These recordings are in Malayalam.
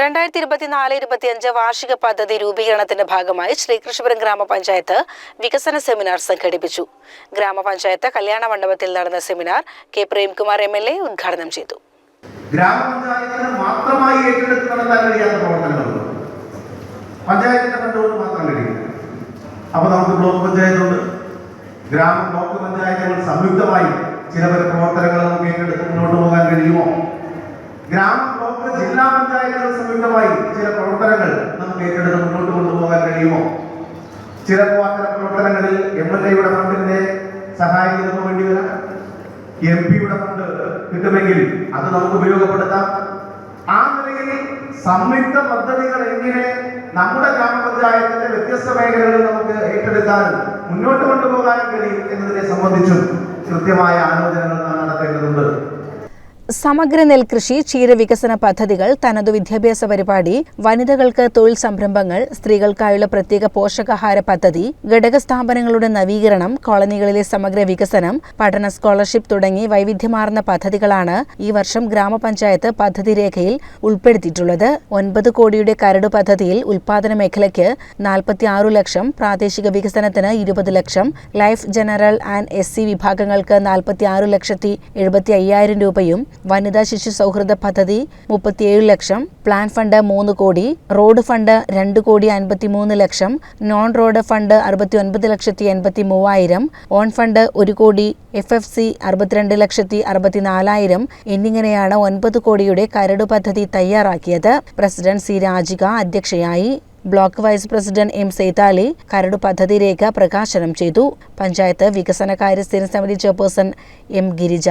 രണ്ടായിരത്തി ഇരുപത്തിനാല് ഇരുപത്തിയഞ്ച് വാർഷിക പദ്ധതി രൂപീകരണത്തിന്റെ ഭാഗമായി ശ്രീകൃഷ്ണപുരം ഗ്രാമപഞ്ചായത്ത് വികസന സെമിനാർ സംഘടിപ്പിച്ചു. ഗ്രാമപഞ്ചായത്ത് കല്യാണ മണ്ഡപത്തിൽ നടന്ന seminar K Premkumar M L A ഉദ്ഘാടനം ചെയ്തു. ഗ്രാമപഞ്ചായത്തിന് മാത്രമായി ഏറ്റെടുത്ത് നടത്താൻ കഴിയാത്ത പ്രവർത്തനങ്ങളുണ്ട് പഞ്ചായത്തിന്റെ ഫണ്ട് കൊണ്ട് മാത്രം കഴിയും. അപ്പൊ നമുക്ക് ബ്ലോക്ക് പഞ്ചായത്തുണ്ട് ഗ്രാമ ബ്ലോക്ക് പഞ്ചായത്തുകൾ സംയുക്തമായി ചില പ്രവർത്തനങ്ങൾ നമുക്ക് ഏറ്റെടുത്ത് മുന്നോട്ട് പോകാൻ കഴിയുമോ ഗ്രാമ ബ്ലോക്ക് ജില്ലാ പഞ്ചായത്തുകൾ സംയുക്തമായി ചില പ്രവർത്തനങ്ങൾ നമുക്ക് ഏറ്റെടുത്ത് മുന്നോട്ട് കൊണ്ടുപോകാൻ കഴിയുമോ? ചിലപ്പോൾ അത്തരം പ്രവർത്തനങ്ങളിൽ എം എൽ എയുടെ ഫണ്ടിന്റെ സഹായം നമുക്ക് വേണ്ടി വരാം. എം പിയുടെ ഫണ്ട് കിട്ടുമെങ്കിൽ അത് നമുക്ക് ഉപയോഗപ്പെടുത്താം. ആ നിലയിൽ സംയുക്ത പദ്ധതികൾ എങ്ങനെ നമ്മുടെ ഗ്രാമപഞ്ചായത്തിന്റെ വ്യത്യസ്ത മേഖലകളിൽ നമുക്ക് ഏറ്റെടുക്കാനും മുന്നോട്ട് കൊണ്ടുപോകാനും കഴിയും എന്നതിനെ സംബന്ധിച്ചും കൃത്യമായ ആലോചനകൾ നടത്തേണ്ടതുണ്ട്. സമഗ്ര നെൽകൃഷി ക്ഷീരവികസന പദ്ധതികൾ തനതു വിദ്യാഭ്യാസ പരിപാടി വനിതകൾക്ക് തൊഴിൽ സംരംഭങ്ങൾ സ്ത്രീകൾക്കായുള്ള പ്രത്യേക പോഷകാഹാര പദ്ധതി ഘടക സ്ഥാപനങ്ങളുടെ നവീകരണം കോളനികളിലെ സമഗ്ര വികസനം പഠന സ്കോളർഷിപ്പ് തുടങ്ങി വൈവിധ്യമാർന്ന പദ്ധതികളാണ് ഈ വർഷം ഗ്രാമപഞ്ചായത്ത് പദ്ധതി രേഖയിൽ ഉൾപ്പെടുത്തിയിട്ടുള്ളത്. ഒൻപത് കോടിയുടെ കരട് പദ്ധതിയിൽ ഉൽപാദന മേഖലയ്ക്ക് നാൽപ്പത്തി ആറു ലക്ഷം പ്രാദേശിക വികസനത്തിന് ഇരുപത് ലക്ഷം ലൈഫ് ജനറൽ ആൻഡ് എസ് വിഭാഗങ്ങൾക്ക് നാൽപ്പത്തി ആറ് ലക്ഷത്തി എഴുപത്തി അയ്യായിരം രൂപയും വനിതാ ശിശു സൗഹൃദ പദ്ധതി മുപ്പത്തിയേഴ് ലക്ഷം പ്ലാൻ ഫണ്ട് മൂന്ന് കോടി റോഡ് ഫണ്ട് രണ്ട് കോടി അൻപത്തി മൂന്ന് ലക്ഷം നോൺ റോഡ് ഫണ്ട് അറുപത്തി ഒൻപത് ലക്ഷത്തി എൺപത്തി മൂവായിരം ഓൺ ഫണ്ട് ഒരു കോടി എഫ് എഫ് സി അറുപത്തിരണ്ട് ലക്ഷത്തി അറുപത്തിനാലായിരം എന്നിങ്ങനെയാണ് ഒൻപത് കോടിയുടെ കരട് പദ്ധതി തയ്യാറാക്കിയത്. പ്രസിഡന്റ് സി രാജിക അധ്യക്ഷയായി block vice president M Sethali കരട് പദ്ധതി രേഖ പ്രകാശനം ചെയ്തു. പഞ്ചായത്ത് വികസനകാര്യ സ്ഥിര സമിതി chairperson M Girija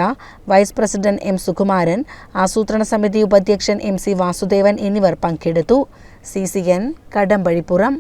vice president M Sukumaran ആസൂത്രണ സമിതി ഉപാധ്യക്ഷൻ എം സി വാസുദേവൻ എന്നിവർ പങ്കെടുത്തു. C C N Kadambazhipuram.